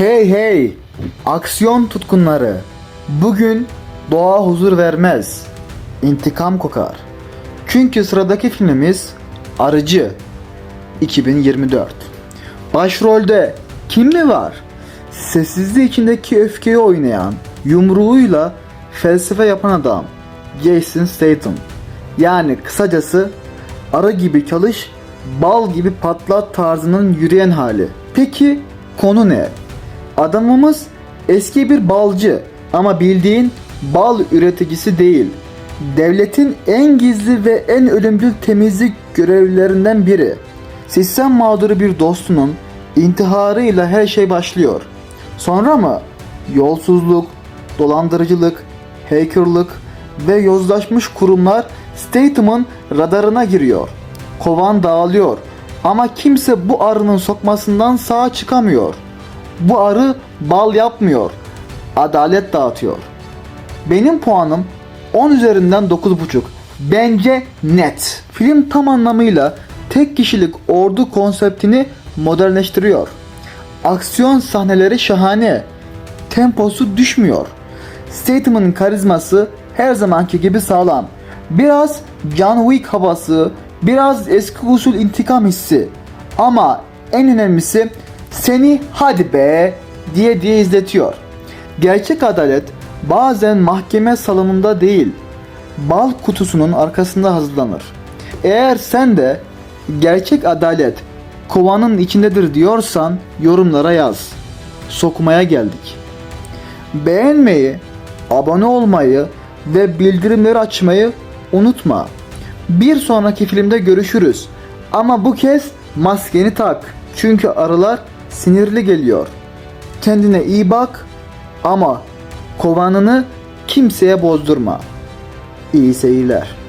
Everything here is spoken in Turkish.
Hey hey! Aksiyon tutkunları! Bugün doğa huzur vermez. İntikam kokar. Çünkü sıradaki filmimiz Arıcı 2024. Başrolde kim mi var? Sessizliği içindeki öfkeyi oynayan, yumruğuyla felsefe yapan adam Jason Statham. Yani kısacası arı gibi çalış, bal gibi patlat tarzının yürüyen hali. Peki konu ne? Adamımız eski bir balcı ama bildiğin bal üreticisi değil. Devletin en gizli ve en ölümcül temizlik görevlilerinden biri. Sistem mağduru bir dostunun intiharıyla her şey başlıyor. Sonra mı? Yolsuzluk, dolandırıcılık, hackerlık ve yozlaşmış kurumlar Statham'ın radarına giriyor. Kovan dağılıyor ama kimse bu arının sokmasından sağ çıkamıyor. Bu arı bal yapmıyor. Adalet dağıtıyor. Benim puanım 10 üzerinden 9.5. Bence net. Film tam anlamıyla tek kişilik ordu konseptini modernleştiriyor. Aksiyon sahneleri şahane. Temposu düşmüyor. Statham'ın karizması her zamanki gibi sağlam. Biraz John Wick havası, biraz eski usul intikam hissi. Ama en önemlisi seni hadi be diye diye izletiyor. Gerçek adalet bazen mahkeme salonunda değil, bal kutusunun arkasında hazırlanır. Eğer sen de gerçek adalet kovanın içindedir diyorsan yorumlara yaz. Sokmaya geldik. Beğenmeyi, abone olmayı ve bildirimleri açmayı unutma. Bir sonraki filmde görüşürüz. Ama bu kez maskeni tak. Çünkü arılar sinirli geliyor. Kendine iyi bak ama kovanını kimseye bozdurma. İyi seyirler.